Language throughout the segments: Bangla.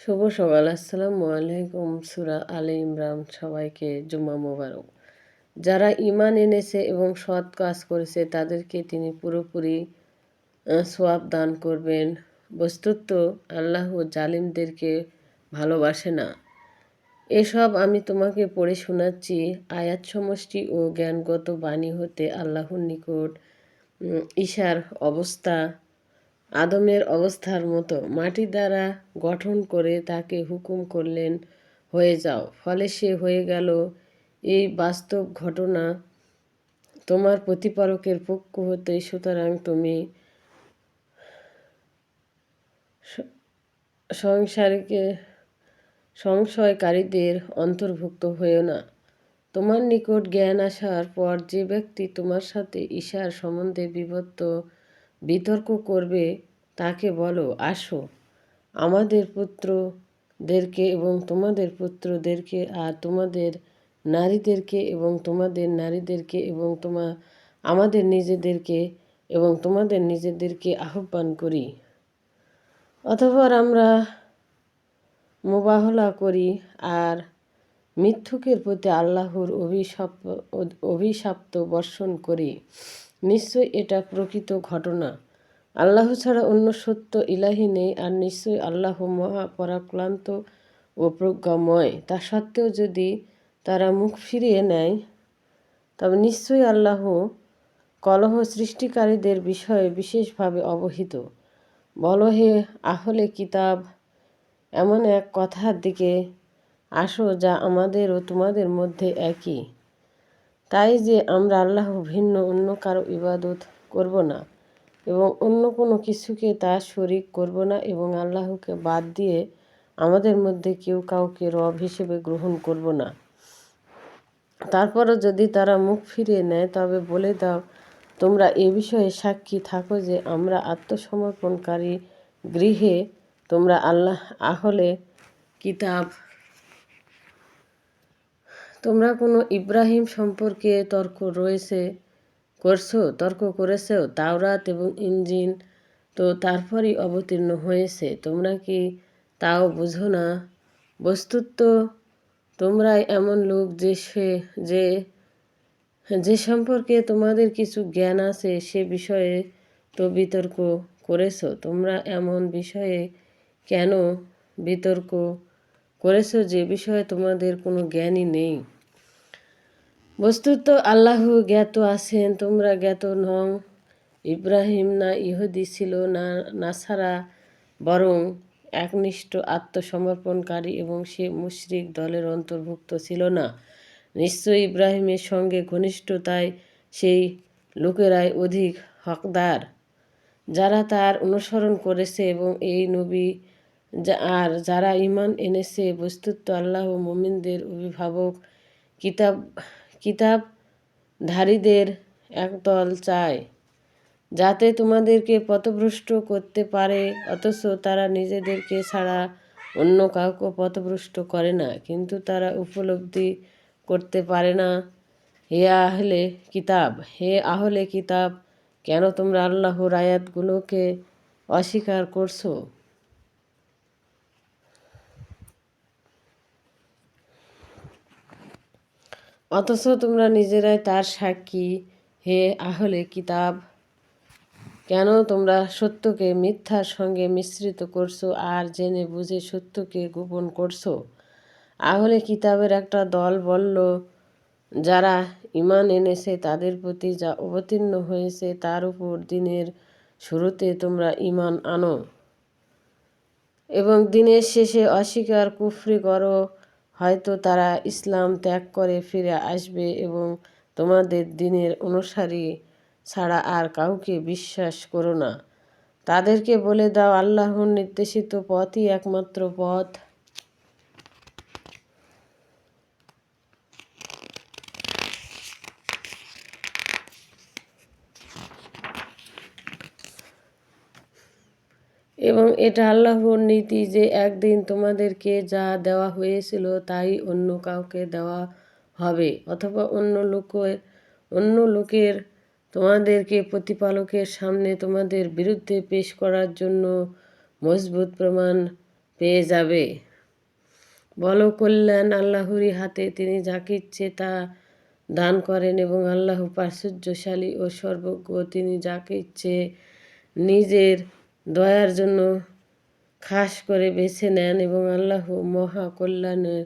শুভ সকাল, আসসালামু আলাইকুম। সুরা আলী ইমরান, সবাইকে জুমা মোবারক। যারা ইমান এনেছে এবং সৎ কাজ করেছে, তাদেরকে তিনি পুরোপুরি সোয়াব দান করবেন। বস্তুত আল্লাহ জালিমদেরকে ভালোবাসে না। এসব আমি তোমাকে পড়ে শোনাচ্ছি। আয়াত সমষ্টি ও জ্ঞানগত বাণী হতে আল্লাহর নিকট ঈশার অবস্থা। আদমের অবস্থার মতো মাটি দ্বারা গঠন করে তাকে হুকুম করলেন, হয়ে যাও। ফলে সে হয়ে গেল, এই বাস্তব ঘটনা তোমার প্রতিপালকের পক্ষ হতে, সুতরাং তুমি সংসারকে সংশয়কারীদের অন্তর্ভুক্ত হয়েও না। তোমার নিকট জ্ঞান আসার পর যে ব্যক্তি তোমার সাথে ঈশার সম্বন্ধে বিভক্ত বিতর্ক করবে, তাকে বলো, আসো। আমাদের পুত্রদেরকে এবং তোমাদের পুত্রদেরকে আর তোমাদের নারীদেরকে এবং তোমাদের নারীদেরকে এবং তোমা, আমাদের নিজেদেরকে এবং তোমাদের নিজেদেরকে আহ্বান করি। অথবা আমরা মোবাহলা করি আর মিথ্যুকের প্রতি আল্লাহর অভিশাপ, অভিশাপ্ত বর্ষণ করি। নিশ্চয় এটা প্রকৃত ঘটনা। আল্লাহ ছাড়া অন্য সত্য ইলাহি নেই, আর নিশ্চয়ই আল্লাহ মহাপরাক্লান্ত ও প্রজ্ঞাময়। তা সত্ত্বেও যদি তারা মুখ ফিরিয়ে নেয়, তবে নিশ্চয়ই আল্লাহ কলহ সৃষ্টিকারীদের বিষয়ে বিশেষভাবে অবহিত। বল হে আহলে কিতাব, এমন এক কথার দিকে আসো, যা আমাদের ও তোমাদের মধ্যে একই। তাই যে আমরা আল্লাহ ভিন্ন, অন্য কারও ইবাদত করব না এবং অন্য কোনো কিছুকে তার শরিক করব না এবং আল্লাহকে বাদ দিয়ে আমাদের মধ্যে কেউ কাউকে রব হিসেবে গ্রহণ করব না। তারপরও যদি তারা মুখ ফিরিয়ে নেয়, তবে বলে দাও, তোমরা এ বিষয়ে সাক্ষী থাকো যে আমরা আত্মসমর্পণকারী গৃহে তোমরা আল্লাহ আহলে কিতাব তোমরা কোনো ইব্রাহিম সম্পর্কে তর্ক রয়েছে করছ, তর্ক করেছ, তাওরাত এবং ইঞ্জিন তো তারপরই অবতীর্ণ হয়েছে। তোমরা কি তাও বুঝো না? বস্তুত তোমরাই এমন লোক যে সে, যে যে সম্পর্কে তোমাদের কিছু জ্ঞান আছে, সে বিষয়ে তো বিতর্ক করেছ। তোমরা এমন বিষয়ে কেন বিতর্ক করেছ যে বিষয়ে তোমাদের কোনো জ্ঞানই নেই। বস্তুত আল্লাহ জ্ঞাত আছেন, তোমরা জ্ঞাত নও। ইব্রাহিম না ইহুদি ছিল না নাসারা, বরং একনিষ্ঠ আত্মসমর্পণকারী এবং সে মুশরিক দলের অন্তর্ভুক্ত ছিল না। নিশ্চয়ই ইব্রাহিমের সঙ্গে ঘনিষ্ঠতায় সেই লোকেরাই অধিক হকদার, যারা তার অনুসরণ করেছে এবং এই নবী আর যারা ইমান এনেছে, বস্তুত আল্লাহ মোমিনদের অভিভাবক। কিতাব, কিতাবধারীদের একদল চায়, যাতে তোমাদেরকে পথভ্রষ্ট করতে পারে, অথচ তারা নিজেদেরকে ছাড়া অন্য কাউকে পথভ্রষ্ট করে না, কিন্তু তারা উপলব্ধি করতে পারে না। হে আহলে কিতাব, হে আহলে কিতাব, কেন তোমরা আল্লাহর আয়াতগুলোকে অস্বীকার করছ? অথচ তোমরা নিজেরাই তার সাক্ষী হে আহলে কিতাব। কেন তোমরা সত্যকে মিথ্যার সঙ্গে মিশ্রিত করছ আর জেনে বুঝে সত্যকে গোপন করছ? আহলে কিতাবের একটা দল বলল, যারা ইমান এনেছে তাদের প্রতি যা অবতীর্ণ হয়েছে তার উপর দিনের শুরুতে তোমরা ইমান আনো এবং দিনের শেষে অস্বীকার, কুফরি করো হয়তো তারা ইসলাম ত্যাগ করে ফিরে আসবে এবং তোমাদের দিনের অনুসারী ছাড়া আর কাউকে বিশ্বাস করো না। তাদেরকে বলে দাও, আল্লাহর নির্দেশিত পথই একমাত্র পথ এবং এটা আল্লাহর নীতি যে একদিন তোমাদেরকে যা দেওয়া হয়েছিল তাই অন্য কাউকে দেওয়া হবে। অথবা অন্য লোকের অন্য লোকের তোমাদেরকে প্রতিপালকের সামনে তোমাদের বিরুদ্ধে পেশ করার জন্য মজবুত প্রমাণ পেয়ে যাবে। বলো, কল্যাণ আল্লাহরই হাতে তিনি যাকে ইচ্ছে তা দান করেন এবং আল্লাহ প্রাচুর্যশালী ও সর্বজ্ঞ তিনি যাকে ইচ্ছে নিজের দয়ার জন্য খাস করে বেছে নেন এবং আল্লাহ মহা কল্যাণের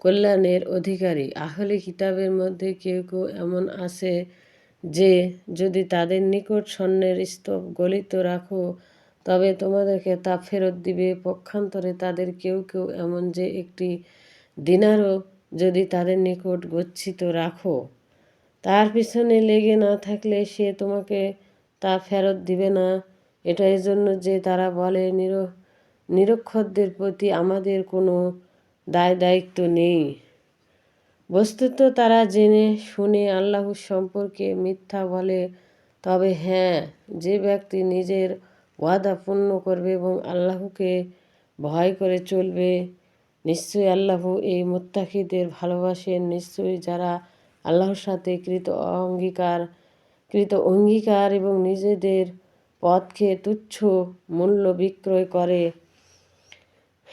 কল্যাণের অধিকারী। আহলে কিতাবের মধ্যে কেউ কেউ এমন আছে যে, যদি তাদের নিকট স্বর্ণের স্তব গলিত রাখো, তবে তোমাদেরকে তা ফেরত দিবে। পক্ষান্তরে তাদের কেউ কেউ এমন যে, একটি দিনারও যদি তাদের নিকট গচ্ছিত রাখো, তার পিছনে লেগে না থাকলে সে তোমাকে তা ফেরত দিবে না। এটা এই জন্য যে তারা বলে, নির, নিরক্ষরদের প্রতি আমাদের কোনো দায় দায়িত্ব নেই। বস্তুত তারা জেনে শুনে আল্লাহর সম্পর্কে মিথ্যা বলে, তবে হ্যাঁ যে ব্যক্তি নিজের ওয়াদা পূর্ণ করবে এবং আল্লাহকে ভয় করে চলবে, নিশ্চয়ই আল্লাহ এই মোত্তাকিদের ভালোবাসেন। নিশ্চয়ই যারা আল্লাহর সাথে কৃত অঙ্গীকার কৃত অঙ্গীকার এবং নিজেদের পথকে তুচ্ছ মূল্য বিক্রয় করে।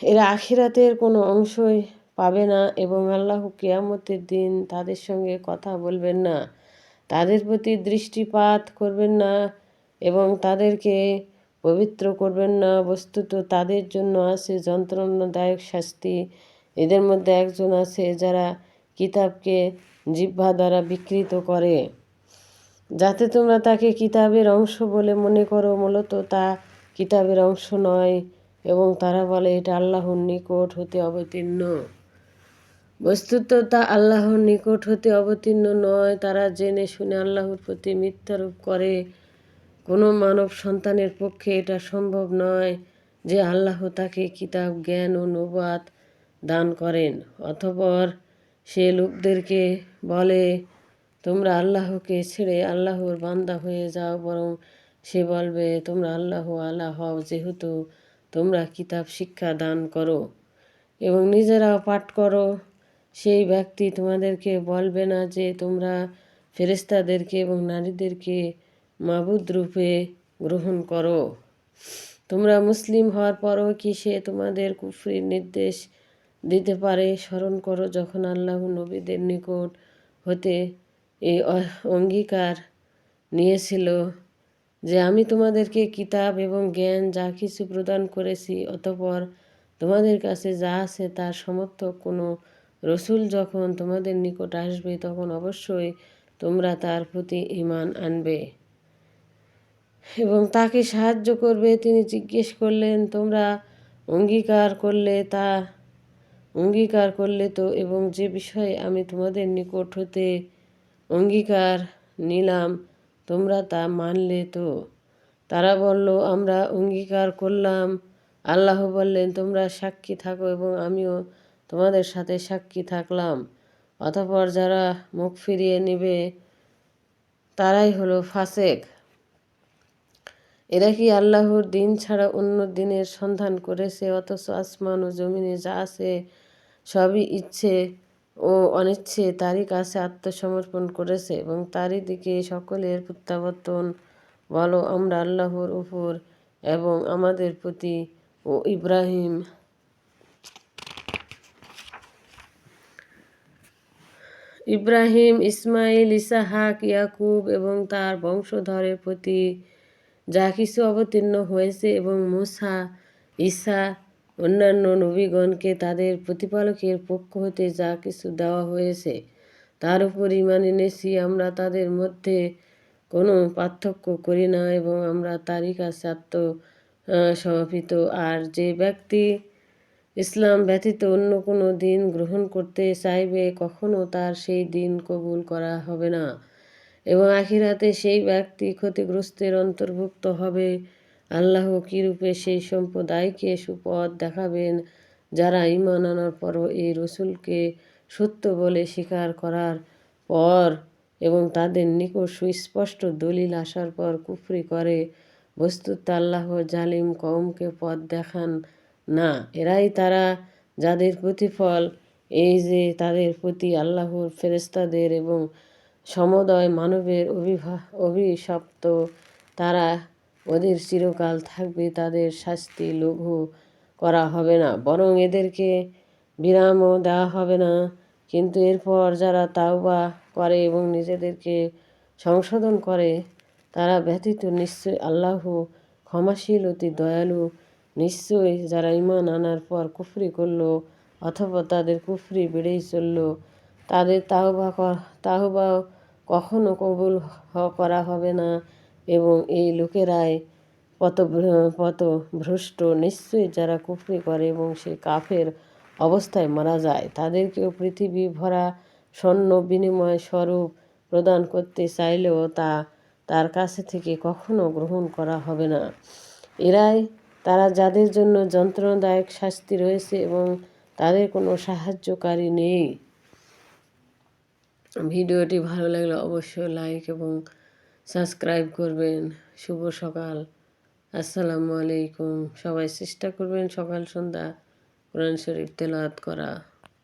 এরা আখিরাতের কোনো অংশই পাবে না এবং আল্লাহ কেয়ামতের দিন তাদের সঙ্গে কথা বলবেন না। তাদের প্রতি দৃষ্টিপাত করবেন না এবং তাদেরকে পবিত্র করবেন না। বস্তুত তাদের জন্য আছে যন্ত্রণাদায়ক শাস্তি। এদের মধ্যে একজন আছে যারা কিতাবকে জিহ্বা দ্বারা বিকৃত করে। যাতে তোমরা তাকে কিতাবের অংশ বলে মনে করো, মূলত তা কিতাবের অংশ নয় এবং তারা বলে এটা আল্লাহর নিকট হতে অবতীর্ণ। বস্তুত তা আল্লাহর নিকট হতে অবতীর্ণ নয়। তারা জেনে শুনে আল্লাহর প্রতি মিথ্যারোপ করে। কোনো মানব সন্তানের পক্ষে এটা সম্ভব নয় যে আল্লাহ তাকে কিতাব, জ্ঞান ও নবাত দান করেন। অথপর সে লোকদেরকে বলে তোমরা আল্লাহকে ছেড়ে আল্লাহর বান্দা হয়ে যাও, বরং সে বলবে, তোমরা আল্লাহ আল্লাহ হও, যেহেতু তোমরা কিতাব শিক্ষা দান করো এবং নিজেরাও পাঠ করো। সেই ব্যক্তি তোমাদেরকে বলবে না যে তোমরা ফেরেস্তাদেরকে এবং নারীদেরকে মাবুদ রূপে গ্রহণ করো। তোমরা মুসলিম হওয়ার পরও কি সে তোমাদের কুফরির নির্দেশ দিতে পারে? স্মরণ করো, যখন আল্লাহ নবীদের নিকট হতে এই অঙ্গীকার নিয়েছিল যে আমি তোমাদেরকে কিতাব এবং জ্ঞান যা কিছু প্রদান করেছি, অতপর তোমাদের কাছে যা আছে তার সমর্থক কোনো রসুল যখন তোমাদের নিকট আসবে, তখন অবশ্যই তোমরা তার প্রতি ইমান আনবে। এবং তাকে সাহায্য করবে। তিনি জিজ্ঞেস করলেন, তোমরা অঙ্গীকার করলে তা, অঙ্গীকার করলে তো এবং যে বিষয়ে আমি তোমাদের নিকট হতে অঙ্গীকার নিলাম, তোমরা তা মানলে তো? তারা বলল, আমরা অঙ্গীকার করলাম। আল্লাহ বললেন, তোমরা সাক্ষী থাকো এবং আমিও তোমাদের সাথে সাক্ষী থাকলাম। অতপর যারা মুখ ফিরিয়ে নেবে, তারাই হলো ফাসেক। এরা কি আল্লাহর দিন ছাড়া অন্য দিনের সন্ধান করেছে? অথচ আসমান ও জমিনে যা আছে সবই ইচ্ছে। ও অনিচ্ছে তারই কাছে আত্মসমর্পণ করেছে এবং তারই দিকে সকলের প্রত্যাবর্তন। বলো, আমরা আল্লাহর উপর এবং আমাদের প্রতি ও ইব্রাহিম। ইব্রাহিম, ইসমাইল, ইসাহাক, ইয়াকুব এবং তার বংশধরের প্রতি যা কিছু অবতীর্ণ হয়েছে এবং মুসা, ঈসা অন্যান্য নবীগণকে তাদের প্রতিপালকের পক্ষ হতে যা কিছু দেওয়া হয়েছে, তার উপর ইমান এনেছি। আমরা তাদের মধ্যে কোনো পার্থক্য করি না এবং আমরা তারই কাছে আত্ম সমর্পিত আর যে ব্যক্তি ইসলাম ব্যতীত অন্য কোনো দিন গ্রহণ করতে চাইবে, কখনো তার সেই দিন কবুল করা হবে না। এবং আখিরাতে সেই ব্যক্তি ক্ষতিগ্রস্তের অন্তর্ভুক্ত হবে। আল্লাহ কীরূপে সেই সম্প্রদায়কে সুপথ দেখাবেন, যারা ইমান আনার পরও এই রসুলকে সত্য বলে স্বীকার করার পর এবং তাদের নিকট সুস্পষ্ট দলিল আসার পর কুফরি করে, বস্তুত আল্লাহ জালিম কৌমকে পথ দেখান না। এরাই তারা যাদের প্রতিফল, এই যে তাদের প্রতি আল্লাহর ফেরেস্তাদের এবং সমদয় মানবের অভিভা, অভিশপ্ত তারা ওদের চিরকাল থাকবে তাদের শাস্তি লঘু করা হবে না। বরং এদেরকে বিরামও দেওয়া হবে না। কিন্তু এরপর যারা তাওবা করে এবং নিজেদেরকে সংশোধন করে, তারা ব্যতীত নিশ্চয় আল্লাহ ক্ষমাশীল, অতি দয়ালু। নিশ্চয়ই যারা ইমান আনার পর কুফরি করল অথবা তাদের কুফরি বেড়েই চলল, তাদের তাওবা তাওবা কখনো কবুল করা হবে না। এবং এই লোকেরাই পত ভ্রষ্ট নিশ্চয়ই যারা কুফরি করে এবং সে কাফের অবস্থায় মারা যায়, তাদেরকেও পৃথিবী ভরা স্বর্ণ বিনিময় স্বরূপ প্রদান করতে চাইলেও তা তার কাছে থেকে কখনো গ্রহণ করা হবে না। এরাই তারা যাদের জন্য যন্ত্রণাদায়ক শাস্তি রয়েছে এবং তাদের কোনো সাহায্যকারী নেই। ভিডিওটি ভালো লাগলে অবশ্যই লাইক এবং সাবস্ক্রাইব করবেন। শুভ সকাল। আসসালামু আলাইকুম। সবাই চেষ্টা করবেন সকাল সন্ধ্যা কোরআন শরীফ তেলাওয়াত করা।